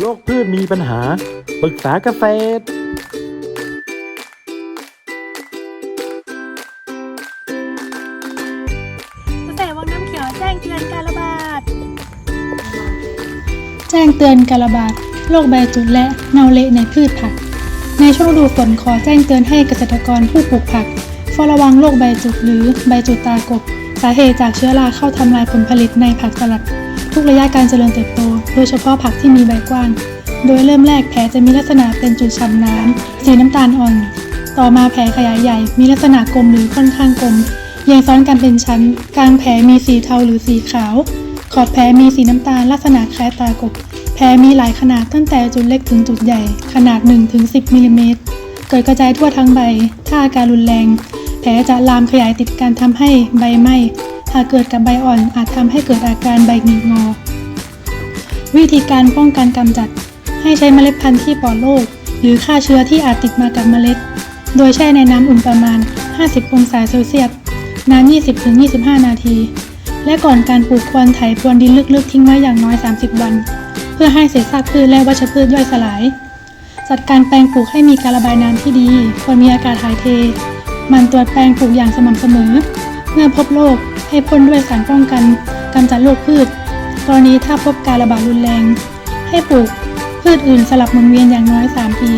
โรคพืชมีปัญหา ปรึกษาเกษตรเกษตรวังน้ำเขียวแจ้งเตือนการระบาด แจ้งเตือนการระบาดโรคใบจุดและเนาเละในพืชผัก ในช่วงฤดูฝนขอแจ้งเตือนให้เกษตรกรผู้ปลูกผักเฝ้าระวังโรคใบจุดหรือใบจุดตากบ สาเหตุจากเชื้อราเข้าทำลายผลผลิตในผักสลัด ทุกระยะการเจริญเติบโต โดยเฉพาะผักที่มีใบกว้าง โดยเริ่มแรกแผลจะมีลักษณะเป็นจุดฉ่ำน้ำสีน้ำตาลอ่อน ต่อมาแผลขยายใหญ่ มีลักษณะกลมหรือค่อนข้างกลมเรียงซ้อนกันเป็นชั้น กลางแผลมีสีเทาหรือสีขาว ขอบแผลมีสีน้ำตาลลักษณะคล้ายตากบ แผลมีหลายขนาดตั้งแต่จุดเล็กถึงจุดใหญ่ ขนาด 1-10มิลลิเมตร เกิดกระจายทั่วทั้งใบ ถ้าอาการรุนแรง แผลจะลามขยายติดกันทำให้ใบไหม้ หากเกิดกับใบอ่อนอาจทำให้เกิดอาการใบหงิกงอ วิธีการป้องกันกำจัด ให้ใช้เมล็ดพันธุ์ที่ปลอดโรคหรือฆ่าเชื้อที่อาจติดมากับเมล็ด โดยแช่ในน้ำอุ่นประมาณ 50 องศาเซลเซียสนาน 20-25 นาที และก่อนการปลูกควรไถพรวนดินลึกๆ ทิ้งไว้อย่างน้อย 30 วัน เพื่อให้เศษซากพืชและวัชพืชย่อยสลาย จัดการแปลงปลูกให้มีการระบายน้ำที่ดี ควรมีอากาศถ่ายเท มันตรวจแปลงปลูกอย่างสม่ำเสมอ เมื่อพบโรค ให้พ่นด้วยสารป้องกันกำจัดโรคพืช กรณีถ้าพบการระบาดรุนแรง ให้ปลูกพืชอื่นสลับหมุนเวียนอย่างน้อย 3 ปี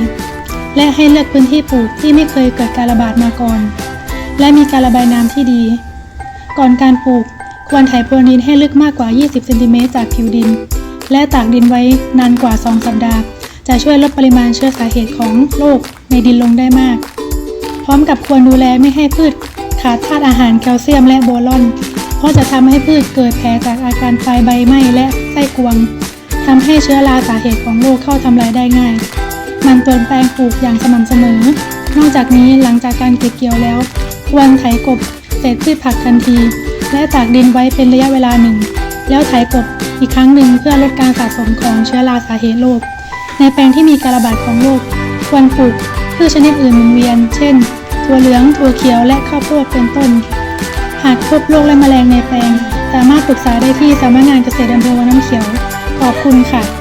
และให้เลือกพื้นที่ปลูกที่ไม่เคยเกิดการระบาดมาก่อน และมีการระบายน้ำที่ดี ก่อนการปลูกควรไถพรวนดินให้ลึกมากกว่า 20 เซนติเมตรจากผิวดิน และตากดินไว้นานกว่า 2 สัปดาห์ จะช่วยลดปริมาณเชื้อสาเหตุของโรคในดินลงได้มาก พร้อมกับควรดูแลไม่ให้พืช ขาดธาตุอาหารแคลเซียมและโบรอนเพราะจะทำให้พืชเกิดแผลจากอาการไฟใบไหม้และไส้กวงทำให้เชื้อราสาเหตุของโรคเข้าทำลายได้ง่าย มันตวนแปลงปลูกอย่างสม่ำเสมอ นอกจากนี้หลังจากการเก็บเกี่ยวแล้ว ควรไถกบเศษพืชผักทันที และตากดินไว้เป็นระยะเวลาหนึ่ง แล้วไถกบอีกครั้งหนึ่งเพื่อลดการสะสมของเชื้อราสาเหตุโรคในแปลงที่มีการระบาดของโรคควรปลูกพืชชนิดอื่นหมุนเวียน เช่น ถั่วเหลืองถั่วเขียวและข้าวโพดเป็นต้น หากพบโรคและแมลงในแปลง สามารถปรึกษาได้ที่สำนักงานเกษตรอำเภอวังน้ำเขียว ขอบคุณค่ะ